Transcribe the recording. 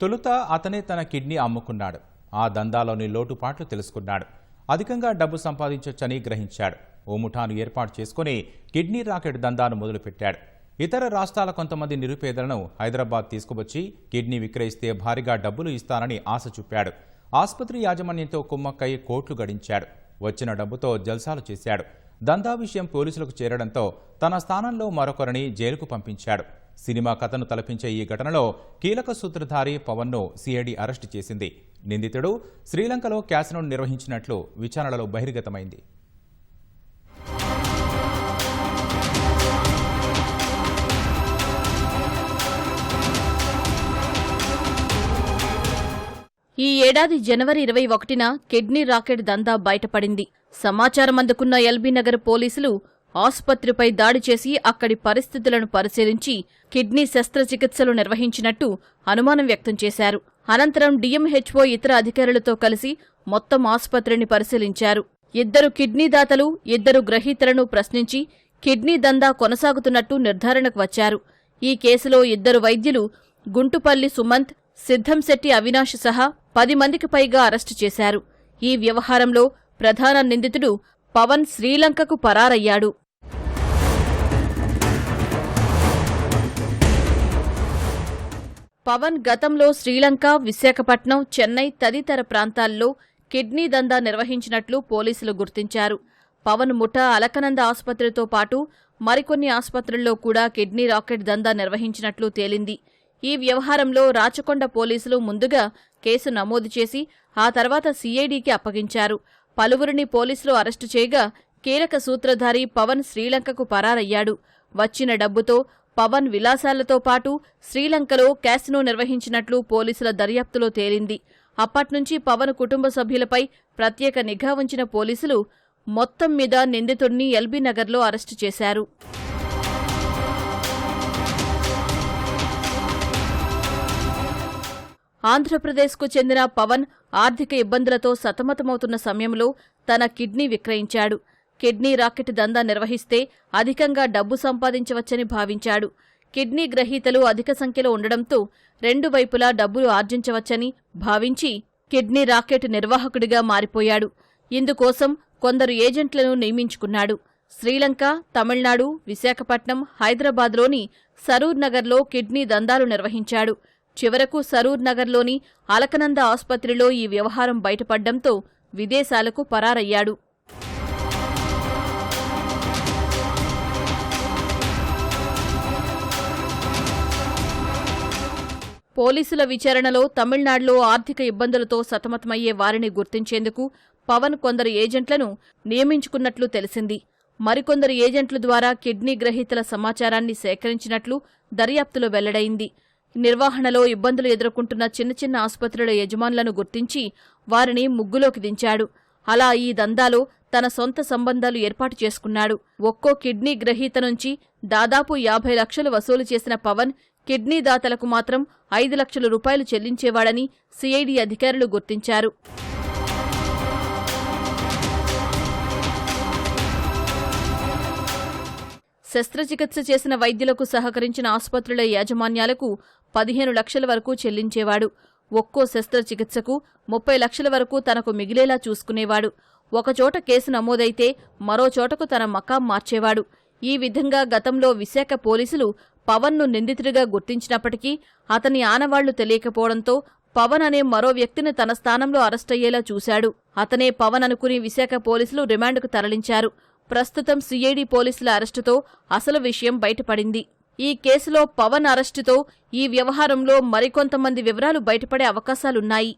తొలుత అతనే తన కిడ్నీ అమ్ముకున్నాడు. ఆ దందాలోని లోటుపాట్లు తెలుసుకున్నాడు. అధికంగా డబ్బు సంపాదించొచ్చని గ్రహించాడు. ఓ ముఠాను ఏర్పాటు చేసుకుని కిడ్నీ రాకెట్ దందాను మొదలుపెట్టాడు. ఇతర రాష్ట్రాల కొంతమంది నిరుపేదలను హైదరాబాద్ తీసుకువచ్చి కిడ్నీ విక్రయిస్తే భారీగా డబ్బులు ఇస్తానని ఆశ చూపాడు. ఆసుపత్రి యాజమాన్యంతో కుమ్మక్కై కోట్లు గడించాడు. వచ్చిన డబ్బుతో జల్సాలు చేశాడు. దందా విషయం పోలీసులకు చేరడంతో తన స్థానంలో మరొకరిని జైలుకు పంపించాడు. సినిమా కథను తలపించే ఈ ఘటనలో కీలక సూత్రధారి పవన్ను సిఐడి అరెస్టు చేసింది. నిందితుడు శ్రీలంకలో క్యాసినో నిర్వహించినట్లు విచారణలో బహిర్గతమైంది. ఈ ఏడాది జనవరి ఇరవై ఒకటిన కిడ్నీ రాకెట్ దందా బయటపడింది. సమాచారం అందుకున్న ఎల్బీ నగర్ పోలీసులు ఆసుపత్రిపై దాడి చేసి అక్కడి పరిస్థితులను పరిశీలించి కిడ్నీ శస్త్రచికిత్సలు నిర్వహించినట్టు అనుమానం వ్యక్తం చేశారు. అనంతరం డిఎంహెచ్ఓ ఇతర అధికారులతో కలిసి మొత్తం ఆసుపత్రిని పరిశీలించారు. ఇద్దరు కిడ్నీ దాతలు ఇద్దరు గ్రహీతలను ప్రశ్నించి కిడ్నీ దందా కొనసాగుతున్నట్టు నిర్ధారణకు వచ్చారు. ఈ కేసులో ఇద్దరు వైద్యులు గుంటుపల్లి సుమంత్ సిద్ధంశెట్టి అవినాష్ సహా పది మందికి పైగా అరెస్టు చేశారు. ఈ వ్యవహారంలో ప్రధాన నిందితుడు పవన్ శ్రీలంకకు పరారయ్యాడు. పవన్ గతంలో శ్రీలంక విశాఖపట్నం చెన్నై తదితర ప్రాంతాల్లో కిడ్నీ దందా నిర్వహించినట్లు పోలీసులు గుర్తించారు. పవన్ ముఠా అలకనంద ఆసుపత్రితో పాటు మరికొన్ని ఆసుపత్రుల్లో కూడా కిడ్నీ రాకెట్ దందా నిర్వహించినట్లు తేలింది. ఈ వ్యవహారంలో రాచకొండ పోలీసులు ముందుగా కేసు నమోదు చేసి ఆ తర్వాత సీఐడీకి అప్పగించారు. పలువురిని పోలీసులు అరెస్టు చేయగా కీలక సూత్రధారి పవన్ శ్రీలంకకు పరారయ్యాడు. వచ్చిన డబ్బుతో పవన్ విలాసాలతో పాటు శ్రీలంకలో క్యాసినో నిర్వహించినట్లు పోలీసుల దర్యాప్తులో తేలింది. అప్పట్నుంచి పవన్ కుటుంబ సభ్యులపై ప్రత్యేక నిఘా ఉంచిన పోలీసులు మొత్తం మీద నిందితుడిని ఎల్బీ నగర్లో అరెస్టు చేశారు. ఆంధ్రప్రదేశ్కు చెందిన పవన్ ఆర్థిక ఇబ్బందులతో సతమతమవుతున్న సమయంలో తన కిడ్నీ విక్రయించాడు. కిడ్నీ రాకెట్ దందా నిర్వహిస్తే అధికంగా డబ్బు సంపాదించవచ్చని భావించాడు. కిడ్నీ గ్రహీతలు అధిక సంఖ్యలో ఉండడంతో రెండు వైపులా డబ్బులు ఆర్జించవచ్చని భావించి కిడ్నీ రాకెట్ నిర్వాహకుడిగా మారిపోయాడు. ఇందుకోసం కొందరు ఏజెంట్లను నియమించుకున్నాడు. శ్రీలంక తమిళనాడు విశాఖపట్నం హైదరాబాద్లోని సరూర్ నగర్లో కిడ్నీ దందాలు నిర్వహించాడు. చివరకు సరూర్ నగర్లోని అలకనంద ఆసుపత్రిలో ఈ వ్యవహారం బయటపడ్డంతో విదేశాలకు పరారయ్యాడు. పోలీసుల విచారణలో తమిళనాడులో ఆర్థిక ఇబ్బందులతో సతమతమయ్యే వారిని గుర్తించేందుకు పవన్ కొందరు ఏజెంట్లను నియమించుకున్నట్లు తెలిసింది. మరికొందరు ఏజెంట్ల ద్వారా కిడ్నీ గ్రహీతల సమాచారాన్ని సేకరించినట్లు దర్యాప్తులో వెల్లడైంది. నిర్వహణలో ఇబ్బందులు ఎదుర్కొంటున్న చిన్న చిన్న ఆసుపత్రుల యజమానులను గుర్తించి వారిని ముగ్గులోకి దించాడు. అలా ఈ దందాలో తన సొంత సంబంధాలు ఏర్పాటు చేసుకున్నాడు. ఒక్కో కిడ్నీ గ్రహీత నుంచి దాదాపు యాభై లక్షలు వసూలు చేసిన పవన్ కిడ్నీ దాతలకు మాత్రం ఐదు లక్షల రూపాయలు చెల్లించేవాడని సిఐడి అధికారులు గుర్తించారు. శస్త్రచికిత్స చేసిన వైద్యులకు సహకరించిన ఆసుపత్రుల యాజమాన్యాలకు పదిహేను లక్షల వరకు చెల్లించేవాడు. ఒక్కో శస్త్రచికిత్సకు ముప్పై లక్షల వరకు తనకు మిగిలేలా చూసుకునేవాడు. ఒకచోట కేసు నమోదైతే మరో చోటకు తన మకాం మార్చేవాడు. ఈ విధంగా గతంలో విశాఖ పోలీసులు పవన్ను నిందితుడిగా గుర్తించినప్పటికీ అతని ఆనవాళ్ళు తెలియకపోవడంతో పవన్ అనే మరో వ్యక్తిని తన స్థానంలో అరెస్టయ్యేలా చూశాడు. అతనే పవన్ అనుకుని విశాఖ పోలీసులు రిమాండ్కు తరలించారు. ప్రస్తుతం సిఐడి పోలీసుల అరెస్టుతో అసలు విషయం బయటపడింది. ఈ కేసులో పవన్ అరెస్టుతో ఈ వ్యవహారంలో మరికొంతమంది వివరాలు బయటపడే అవకాశాలున్నాయి.